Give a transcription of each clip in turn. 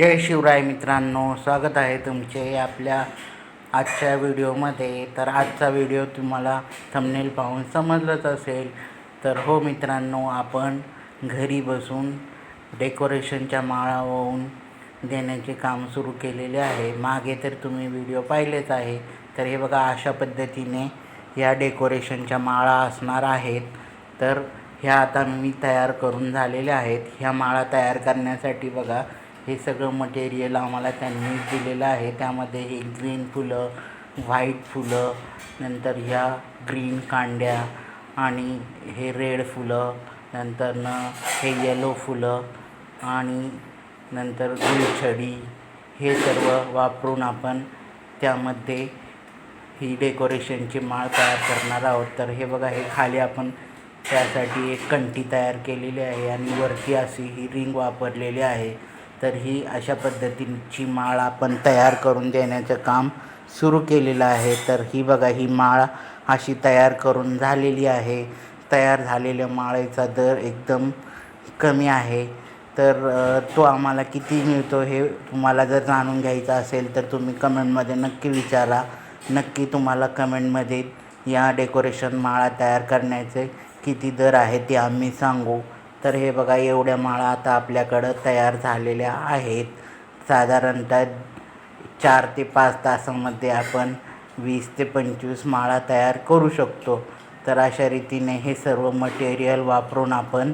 जय शिवराय मित्रांनो स्वागत आहे तुमचे आपल्या आजच्या व्हिडिओमध्ये. तर आजचा व्हिडिओ तुम्हाला थंबनेल पाहून समजलंच असेल. तर हो मित्रांनो आपण घरी बसून डेकोरेशनच्या माळा वाहून देण्याचे काम सुरू केलेले आहे. मागे तर तुम्ही व्हिडिओ पाहिलेच आहे. तर हे बघा अशा पद्धतीने या डेकोरेशनच्या माळा असणार आहेत. तर ह्या आता मी तयार करून झालेल्या आहेत. ह्या माळा तयार करण्यासाठी बघा हे सगळं मटेरियल आम्हाला त्यांनी दिलेलं आहे. त्यामध्ये हे ग्रीन फुलं व्हाईट फुलं नंतर ह्या ग्रीन कांड्या आणि हे रेड फुलं नंतरनं हे येलो फुलं आणि नंतर गुलछडी हे सर्व वापरून आपण त्यामध्ये ही डेकोरेशनची माळ तयार करणार आहोत. तर हे बघा हे खाली आपण त्यासाठी एक कंटी तयार केलेली आहे आणि वरती अशी ही रिंग वापरलेली आहे. तर ही अशा पद्धतीची माळ आपण तयार करून देण्याचं काम सुरू केलेलं आहे. तर ही बघा ही माळ अशी तयार करून झालेली आहे. तयार झालेल्या माळेचा दर एकदम कमी आहे. तर तो आम्हाला किती मिळतो हे तुम्हाला जर जाणून घ्यायचं असेल तर तुम्ही कमेंटमध्ये नक्की विचारा. नक्की तुम्हाला कमेंटमध्ये या डेकोरेशन माळा तयार करण्याचे किती दर आहे ते आम्ही सांगू. तर हे बघा एवढ्या माळा आता आपल्याकडं तयार झालेल्या आहेत. साधारणतः चार ते पाच तासामध्ये आपण वीस ते पंचवीस माळा तयार करू शकतो. तर अशा रीतीने हे सर्व मटेरियल वापरून आपण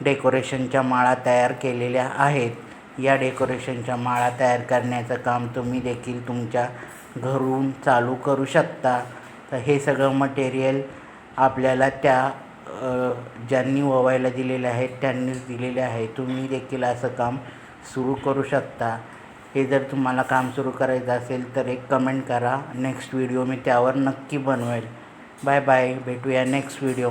डेकोरेशनच्या माळा तयार केलेल्या आहेत. या डेकोरेशनच्या माळा तयार करण्याचं काम तुम्ही देखील तुमच्या घरून चालू करू शकता. तर हे सगळं मटेरियल आपल्याला त्या ज्यांनी ओवायला दिलेले आहेत त्यांनीच दिलेले आहे. तुम्ही देखील असं काम सुरू करू शकता. हे जर तुम्हाला काम सुरू करायचं असेल तर एक कमेंट करा. नेक्स्ट व्हिडिओ मी त्यावर नक्की बनवेल. बाय बाय भेटूया नेक्स्ट व्हिडिओ